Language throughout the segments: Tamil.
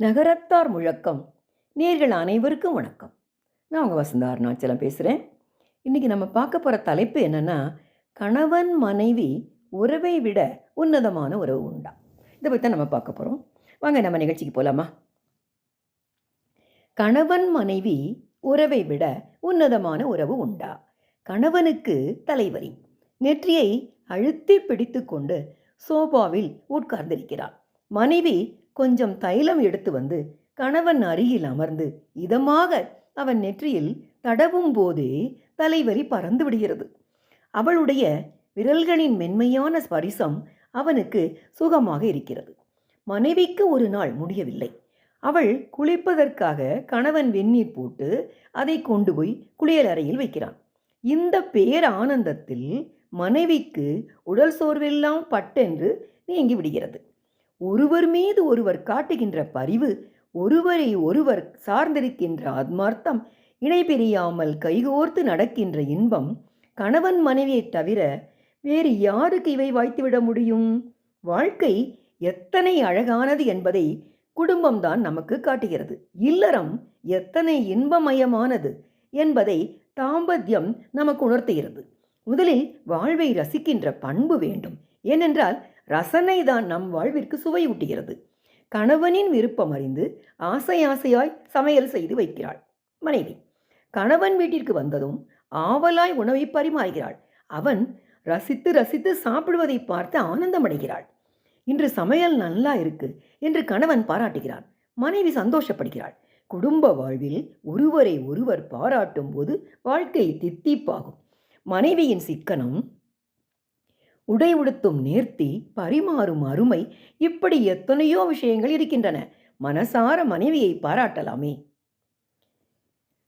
நகரத்தார் முழக்கம். நேர்கள் அனைவருக்கும் வணக்கம். நான் உங்கள் வசந்தா அருணாச்சலம் பேசுகிறேன் இன்றைக்கி நம்ம பார்க்க போகிற தலைப்பு என்னென்னா கணவன் மனைவி உறவை விட உன்னதமான உறவு உண்டா? இதை பற்றி தான் நம்ம பார்க்க போகிறோம் வாங்க நம்ம நிகழ்ச்சிக்கு போகலாமா கணவன் மனைவி உறவை விட உன்னதமான உறவு உண்டா? கணவனுக்கு தலைவரி. நெற்றியை அழுத்தி பிடித்து கொண்டு சோபாவில் உட்கார்ந்திருக்கிறார். மனைவி கொஞ்சம் தைலம் எடுத்து வந்து கணவன் அருகில் அமர்ந்து இதமாக அவன் நெற்றியில் தடவும் போதே தலைவலி பறந்து விடுகிறது. அவளுடைய விரல்களின் மென்மையான ஸ்பரிசம் அவனுக்கு சுகமாக இருக்கிறது. மனைவிக்கு ஒரு நாள் முடியவில்லை. அவள் குளிப்பதற்காக கணவன் வெந்நீர் போட்டு அதை கொண்டு போய் குளியலறையில் வைக்கிறான். இந்த பேர் ஆனந்தத்தில் மனைவிக்கு உடல் சோர்வெல்லாம் பட்டென்று நீங்கி விடுகிறது. ஒருவர் மீது ஒருவர் காட்டுகின்ற பரிவு ஒருவரை ஒருவர் சார்ந்திருக்கின்ற ஆத்மார்த்தம் இணை பிரியாமல் கைகோர்த்து நடக்கின்ற இன்பம் கணவன் மனைவியைத் தவிர வேறு யாருக்கு இவை வாய்த்துவிட முடியும்? வாழ்க்கை எத்தனை அழகானது என்பதை குடும்பம்தான் நமக்கு காட்டுகிறது. இல்லறம் எத்தனை இன்பமயமானது என்பதை தாம்பத்தியம் நமக்கு உணர்த்துகிறது. முதலில் வாழ்வை ரசிக்கின்ற பண்பு வேண்டும். ஏனென்றால் ரசனை தான் நம் வாழ்விற்கு சுவையூட்டுகிறது கணவனின் விருப்பம் அறிந்து ஆசை ஆசையாய் சமையல் செய்து வைக்கிறாள். மனைவி கணவன் வீட்டிற்கு வந்ததும் ஆவலாய் உணவை பரிமாறுகிறாள். அவன் ரசித்து ரசித்து சாப்பிடுவதை பார்த்து ஆனந்தமடைகிறாள். இன்று சமையல் நல்லா இருக்கு என்று கணவன் பாராட்டுகிறான் மனைவி சந்தோஷப்படுகிறாள். குடும்ப வாழ்வில் ஒருவரை ஒருவர் பாராட்டும் போது வாழ்க்கை தித்திப்பாகும். மனைவியின் சிக்கனம் உடை உடுத்தும் நேர்த்தி பரிமாறும் அருமை இப்படி எத்தனையோ விஷயங்கள் இருக்கின்றன. மனசார மனைவியை பாராட்டலாமே.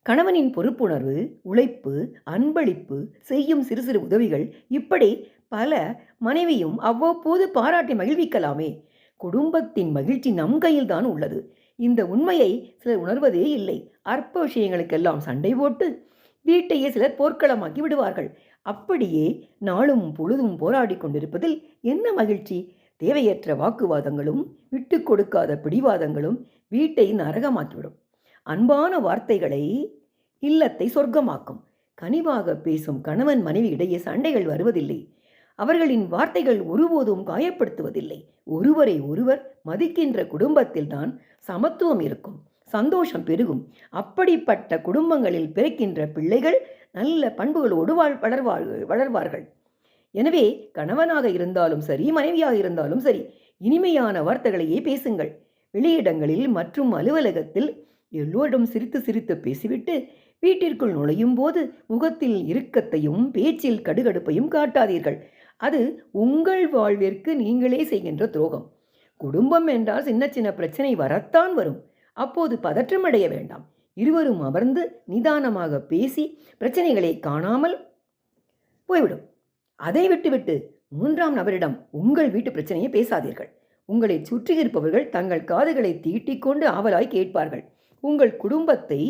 கணவனின் பொறுப்புணர்வு உழைப்பு அன்பளிப்பு செய்யும் சிறு சிறு உதவிகள் இப்படி பல மனைவியும் அவ்வப்போது பாராட்டி மகிழ்விக்கலாமே. குடும்பத்தின் மகிழ்ச்சி நம் கையில்தான் உள்ளது. இந்த உண்மையை சிலர் உணர்வதே இல்லை. அற்ப விஷயங்களுக்கெல்லாம் சண்டை போட்டு வீட்டையே சிலர் போர்க்களமாக்கி விடுவார்கள். அப்படியே நாளும் பொழுதும் போராடி கொண்டிருப்பதில் என்ன மகிழ்ச்சி? தேவையற்ற வாக்குவாதங்களும் விட்டு கொடுக்காத பிடிவாதங்களும் வீட்டை நரகமாக்கிவிடும். அன்பான வார்த்தைகளை இல்லத்தை சொர்க்கமாக்கும். கனிவாக பேசும் கணவன் மனைவி இடையே சண்டைகள் வருவதில்லை. அவர்களின் வார்த்தைகள் ஒருபோதும் காயப்படுத்துவதில்லை. ஒருவரை ஒருவர் மதிக்கின்ற குடும்பத்தில்தான் சமத்துவம் இருக்கும். சந்தோஷம் பெருகும். அப்படிப்பட்ட குடும்பங்களில் பிறக்கின்ற பிள்ளைகள் நல்ல பண்புகளோடு வாழ் வளர்வார்கள் வளர்வார்கள். எனவே கணவனாக இருந்தாலும் சரி மனைவியாக இருந்தாலும் சரி இனிமையான வார்த்தைகளையே பேசுங்கள். வெளியிடங்களில் மற்றும் அலுவலகத்தில் எல்லோரிடம் சிரித்து சிரித்து பேசிவிட்டு வீட்டிற்குள் நுழையும் போது முகத்தில் இறுக்கத்தையும் பேச்சில் கடுகடுப்பையும் காட்டாதீர்கள். அது உங்கள் வாழ்விற்கு நீங்களே செய்கின்ற துரோகம். குடும்பம் என்றால் சின்ன சின்ன பிரச்சனை வரத்தான் வரும். அப்போது பதற்றமடைய வேண்டாம். இருவரும் அமர்ந்து நிதானமாக பேசி பிரச்சனைகளை காணாமல் போய்விடும். அதை விட்டுவிட்டு மூன்றாம் நபரிடம் உங்கள் வீட்டு பிரச்சனையை பேசாதீர்கள். உங்களை சுற்றி இருப்பவர்கள் தங்கள் காதுகளை தீட்டிக்கொண்டு ஆவலாய் கேட்பார்கள். உங்கள் குடும்பத்தை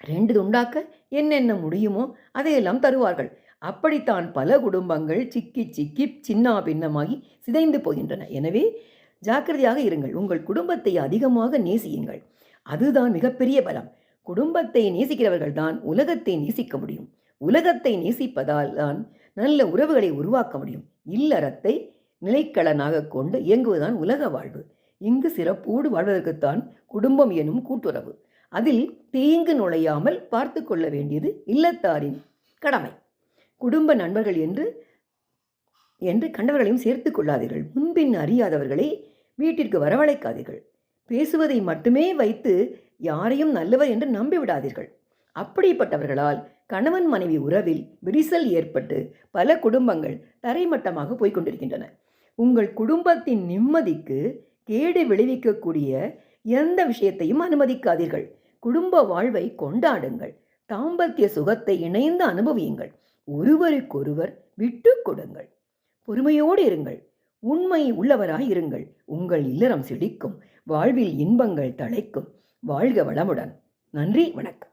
ரெண்டு உண்டாக்க என்னென்ன முடியுமோ அதையெல்லாம் தருவார்கள். அப்படித்தான் பல குடும்பங்கள் சிக்கி சிக்கி சின்னா பின்னமாகி சிதைந்து போகின்றன. எனவே ஜாக்கிரதையாக இருங்கள். உங்கள் குடும்பத்தை அதிகமாக நேசியுங்கள். அதுதான் மிகப்பெரிய பலம். குடும்பத்தை நேசிக்கிறவர்கள் தான் உலகத்தை நேசிக்க முடியும். உலகத்தை நேசிப்பதால் தான் நல்ல உறவுகளை உருவாக்க முடியும். இல்லறத்தை நிலைக்கலனாக கொண்டு இயங்குவதுதான் உலக வாழ்வு. இங்கு சிறப்போடு வாழ்வதற்குத்தான் குடும்பம் எனும் கூட்டுறவு. அதில் தீங்கு நுழையாமல் பார்த்து கொள்ள வேண்டியது இல்லத்தாரின் கடமை. குடும்ப நண்பர்கள் என்று என்று கண்டவர்களையும் சேர்த்து கொள்ளாதீர்கள். முன்பின் அறியாதவர்களை வீட்டிற்கு வரவழைக்காதீர்கள். பேசுவதை மட்டுமே வைத்து யாரையும் நல்லவர் என்று நம்பிவிடாதீர்கள். அப்படிப்பட்டவர்களால் கணவன் மனைவி உறவில் விரிசல் ஏற்பட்டு பல குடும்பங்கள் தரைமட்டமாக போய்கொண்டிருக்கின்றன உங்கள் குடும்பத்தின் நிம்மதிக்கு கேடு விளைவிக்கக்கூடிய எந்த விஷயத்தையும் அனுமதிக்காதீர்கள். குடும்ப வாழ்வை கொண்டாடுங்கள். தாம்பத்திய சுகத்தை இணைந்து அனுபவியுங்கள். ஒருவருக்கொருவர் விட்டு கொடுங்கள். பொறுமையோடு இருங்கள். உண்மை உள்ளவராய் இருங்கள். உங்கள் இல்லறம் செழிக்கும். வாழ்வில் இன்பங்கள் தழைக்கும். வாழ்க வளமுடன். நன்றி வணக்கம்.